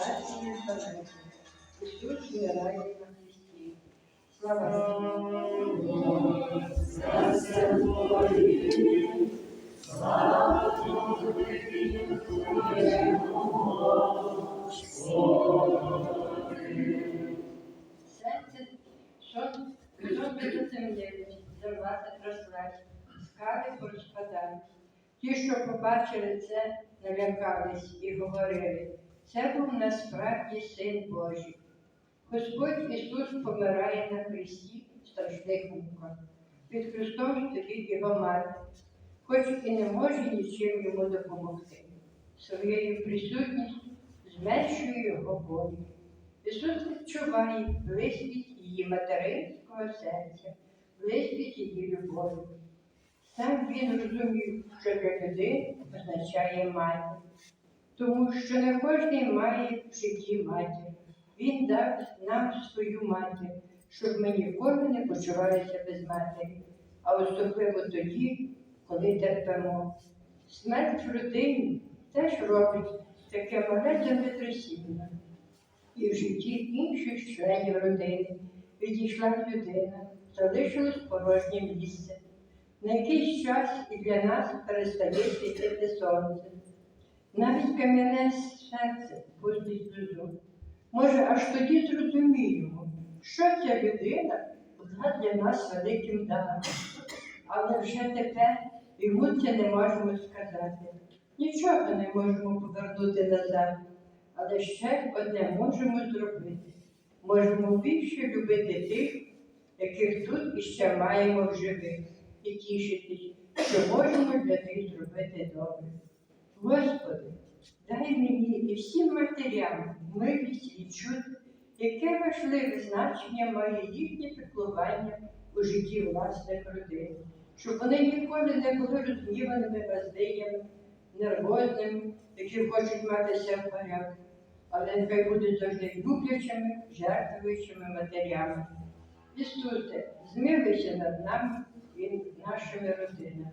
стації далеко. Ісус вмирає на хресті. Слава Богу! Серце, сон, сон безземлєві, зарвати трослать, скали порозпадають. Ті, що побачили це, налякались і говорили, це був насправді син Божий. Господь Ісус помирає на хресті в страшних муках. Під Христом стоїть його мати, хоч і не може нічим йому допомогти. Своєю присутністю зменшує його болі. Ісус відчуває близькість її материнського серця, близькість її любові. Сам він розумів, що для людини означає мати, тому що не кожен має в житті матір. Він дав нам свою матір, щоб ми ніколи не почувалися без матері, а особливо тоді, коли терпимо. Смерть в родині теж робить таке мале землетрясіння. І в житті інших членів родини відійшла людина, залишилось порожнє місце. На якийсь час і для нас перестає світити сонце. Навіть кам'яне серце пустить сльозу. Може, аж тоді зрозуміємо, що ця людина була для нас великим даром. Але вже тепер йому це не можемо сказати. Нічого не можемо повернути назад. Але ще одне можемо зробити. Можемо більше любити тих, яких тут іще маємо в живих, і тішитись, що можемо для них зробити добре. Господи, дай мені і всім матерям милість відчути, яке важливе значення має їхнє піклування у житті власних родин, щоб вони ніколи не були розгніваними газдиями, нервозними, які хочуть матися в порядку, але нехай будуть завжди люблячими, жертвуючими матерями. Ісусе, змилуйся над нами і нашими родинами.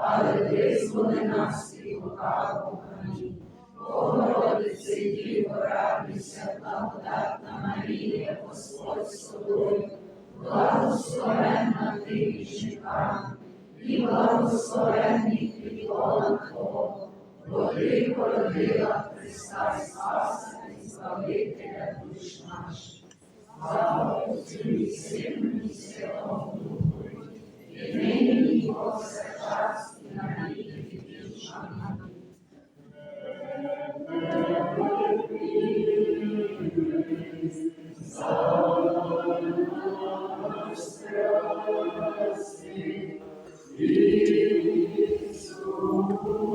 але визволи нас від лукавого. Амінь. Богородице, Діво, радуйся, благодатна Марія, Господь з тобою, благословенна ти між жінками, і благословенний плідлона Твого, бо ти породила Христа Спаса і Збавителя душ наших. Слава Отцю і Сину і Святому Духу,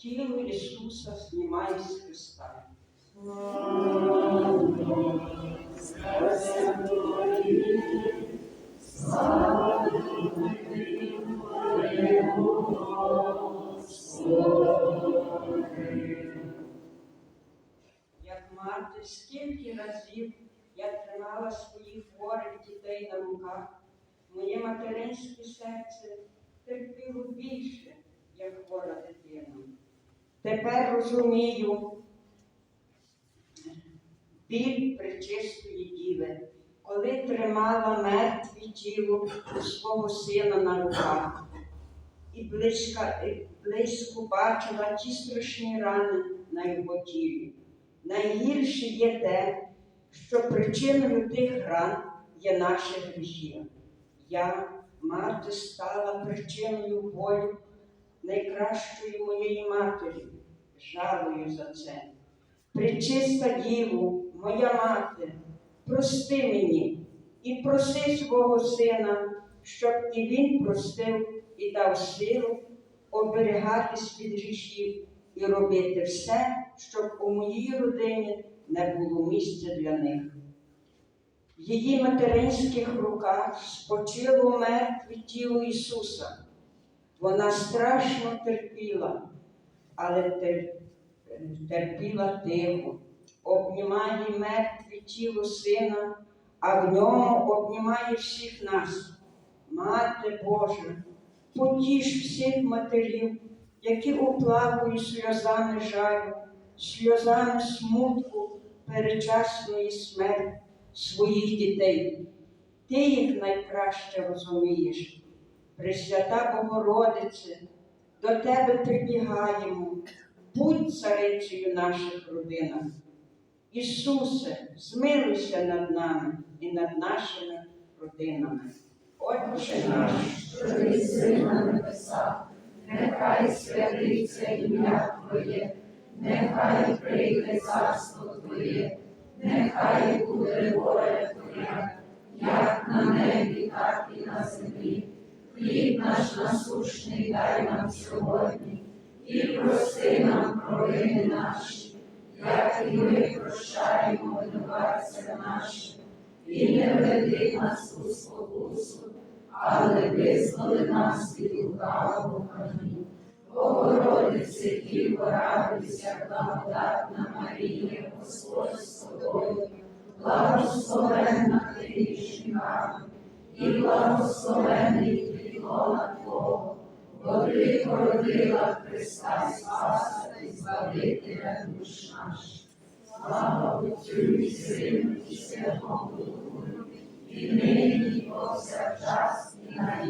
Тіло Ісуса знімає з Христа. Як мати, скільки разів я тримала своїх хворих дітей на руках, моє материнське серце терпіло більше, як хвора дитина. Тепер розумію біль пречистої діви, коли тримала мертве тіло свого сина на руках і близька, і близько бачила ті страшні рани на його тілі. Найгірше є те, що причиною тих ран є наші гріхи. Я, мати, стала причиною болю найкращої моєї матері, жалую за це. Пречиста Діву, моя мати, прости мені і проси свого сина, щоб і він простив і дав силу оберігатись від гріхів і робити все, щоб у моїй родині не було місця для них. В її материнських руках спочило мертве тіло Ісуса. Вона страшно терпіла, але тер- терпіла тихо, обнімає мертве тіло сина, а в ньому обнімає всіх нас. Мати Божа, потіш всіх матерів, які оплакують сльозами жалю, сльозами смутку перечасної смерті своїх дітей. Ти їх найкраще розумієш. Пресвята Богородице, до тебе прибігаємо, будь царицею наших родинах. Ісусе, змилуйся над нами і над нашими родинами. Отче наш, що єси на небесах, нехай святиться ім'я Твоє, нехай прийде царство Твоє, нехай буде воля Твоя, як на небі, так і на землі. Наш насущний дай нам сьогодні, і прости нам провини наші, як і ми прощаємо винуватцям нашим, і не веди нас у спокусу, але визволи нас від лукавого Амінь. Богородице, Діво, радуйся, благодатна Марія, Господь з тобою, благословенна ти між і благословений плідлона Твого, бо ти породила Христа Спаса і Збавителя душ наш. Слава Отцю і Сину і Святому Духу, і нині, і повсякчас, і на